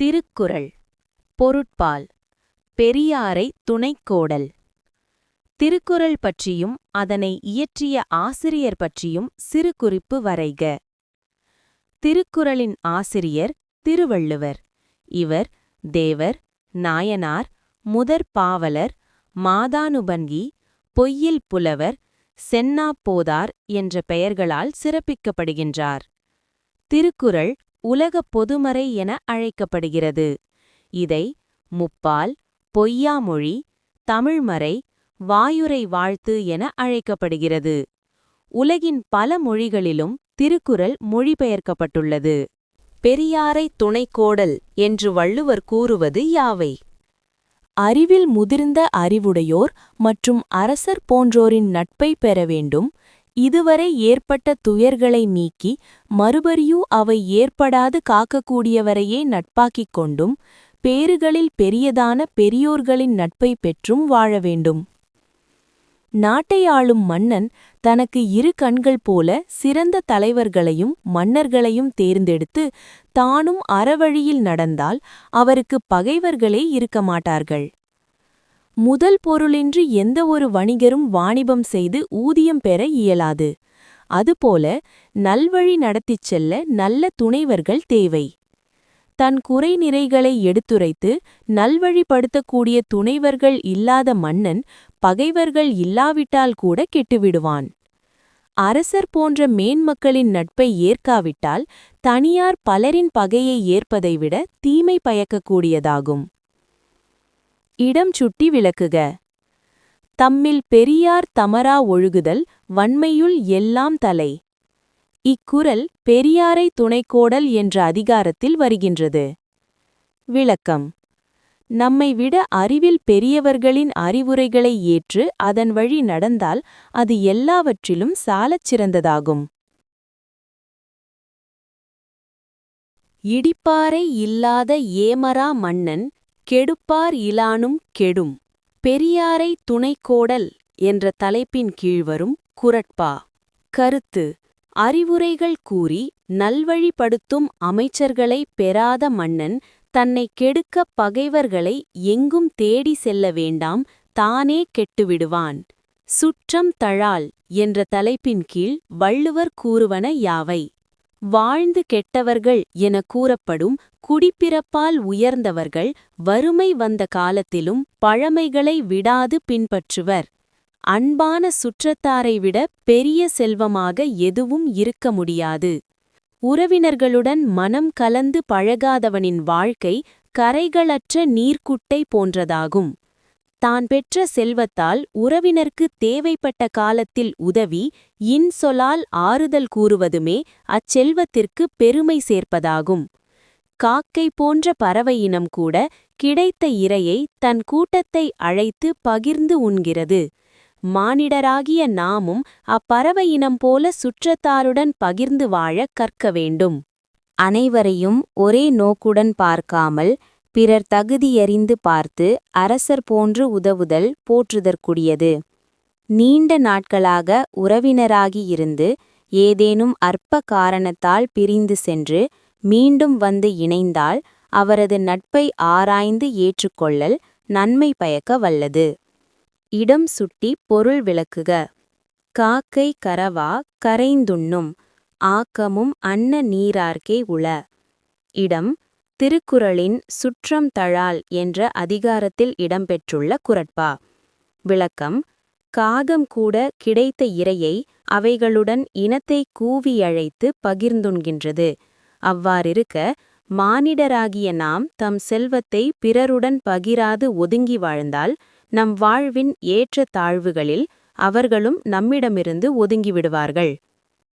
திருக்குறள். பொருட்பால். பெரியாரை துணைக்கோடல். திருக்குறள் பற்றியும் அதனை இயற்றிய ஆசிரியர் பற்றியும் சிறு குறிப்பு வரைக. திருக்குறளின் ஆசிரியர் திருவள்ளுவர். இவர் தேவர் நாயனார் முதற் பாவலர் மாதானுபங்கி பொய்யில் புலவர் சென்னா போதார் என்ற பெயர்களால் சிறப்பிக்கப்படுகின்றார். திருக்குறள் உலக பொதுமறை என அழைக்கப்படுகிறது. இதை முப்பால் பொய்யாமொழி தமிழ்மறை வாயுரை வாழ்த்து என அழைக்கப்படுகிறது. உலகின் பல மொழிகளிலும் திருக்குறள் மொழிபெயர்க்கப்பட்டுள்ளது. பெரியாரை துணைக்கோடல் என்று வள்ளுவர் கூறுவது யாவை? அறிவில் முதிர்ந்த அறிவுடையோர் மற்றும் அரசர் போன்றோரின் நட்பை பெற வேண்டும் இதுவரை ஏற்பட்ட துயர்களை நீக்கி மறுபடியும் அவை ஏற்படாது காக்கக்கூடியவரையே நட்பாக்கிக் கொண்டும் பேறுகளில் பெரியதான பெரியோர்களின் நட்பை பெற்றும் வாழ வேண்டும். நாட்டை ஆளும் மன்னன் தனக்கு இரு கண்கள் போல சிறந்த தலைவர்களையும் மன்னர்களையும் தேர்ந்தெடுத்து தானும் அறவழியில் நடந்தால் அவருக்கு பகைவர்களே இருக்க மாட்டார்கள். முதல் பொருளின்றி எந்த ஒரு வணிகரும் வாணிபம் செய்து ஊதியம் பெற இயலாது. அதுபோல நல்வழி நடத்திச் செல்ல நல்ல துணைவர்கள் தேவை. தன் குறை நிறைகளை எடுத்துரைத்து நல்வழிப்படுத்தக்கூடிய துணைவர்கள் இல்லாத மன்னன் பகைவர்கள் இல்லாவிட்டால் கூட கெட்டுவிடுவான். அரசர் போன்ற மேன்மக்களின் நட்பை ஏற்காவிட்டால் தனியார் பலரின் பகையை ஏற்பதை விட தீமை பயக்கக்கூடியதாகும். இடம் சுட்டி விளக்குக. தம்மில் பெரியார் தமரா ஒழுகுதல் வன்மையுள் எல்லாம் தலை. இக்குரல் பெரியாரை துணைக்கோடல் என்ற அதிகாரத்தில் வருகின்றது. விளக்கம். நம்மை விட அறிவில் பெரியவர்களின் அறிவுரைகளை ஏற்று அதன் வழி நடந்தால் அது எல்லாவற்றிலும் சாலச் சிறந்ததாகும். இடிப்பாறை இல்லாத ஏமரா மன்னன் கெடுப்பார் இலானும் கெடும். பெரியாரை துணைக்கோடல் என்ற தலைப்பின் கீழ்வரும் குரட்பா. கருத்து அறிவுரைகள் கூறி நல்வழிப்படுத்தும் அமைச்சர்களை பெறாத மன்னன் தன்னை கெடுக்க பகைவர்களை எங்கும் தேடி செல்ல வேண்டாம் தானே கெட்டுவிடுவான். சுற்றம் தழால் என்ற தலைப்பின் கீழ் வள்ளுவர் கூறுவன யாவை? வாழ்ந்து கெட்டவர்கள் என கூறப்படும் குடிப்பிறப்பால் உயர்ந்தவர்கள் வறுமை வந்த காலத்திலும் பழமைகளை விடாது பின்பற்றுவர். அன்பான சுற்றத்தாரை விட பெரிய செல்வமாக எதுவும் இருக்க முடியாது. உறவினர்களுடன் மனம் கலந்து பழகாதவனின் வாழ்க்கை கரைகளற்ற நீர்க்குட்டை போன்றதாகும். தான் பெற்ற செல்வத்தால் உறவினர்க்கு தேவைப்பட்ட காலத்தில் உதவி இன்சொலால் ஆறுதல் கூறுவதுமே அச்செல்வத்திற்கு பெருமை சேர்ப்பதாகும். காக்கை போன்ற பறவையினம் கூட கிடைத்த இரையை தன் கூட்டத்தை அழைத்து பகிர்ந்து உண்கிறது. மானிடராகிய நாமும் அப்பறவையினம் போல சுற்றத்தாருடன் பகிர்ந்து வாழ கற்க வேண்டும். அனைவரையும் ஒரே நோக்குடன் பார்க்காமல் பிறர் தகுதியறிந்து பார்த்து அரசர் போன்று உதவுதல் போற்றுதற்குரியது. நீண்ட நாட்களாக உறவினராகி இருந்து ஏதேனும் அற்ப காரணத்தால் பிரிந்து சென்று மீண்டும் வந்து இணைந்தால் அவரது நட்பை ஆராய்ந்து ஏற்றுக்கொள்ளல் நன்மை பயக்க வல்லது. இடம் சுட்டி பொருள் விளக்குக. காக்கை கரவா கரைந்துண்ணும். ஆக்கமும் அன்ன நீரார்க்கே உள. இடம் திருக்குறளின் சுற்றம் தழால் என்ற அதிகாரத்தில் இடம்பெற்றுள்ள குரட்பா. விளக்கம் காகம் கூட கிடைத்த இரையை அவைகளுடன் இனத்தை கூவியழைத்து பகிர்ந்துண்கின்றது. அவ்வாறிருக்க மானிடராகிய நாம் தம் செல்வத்தை பிறருடன் பகிராது ஒதுங்கி வாழ்ந்தால் நம் வாழ்வின் ஏற்ற தாழ்வுகளில் அவர்களும் நம்மிடமிருந்து ஒதுங்கிவிடுவார்கள்.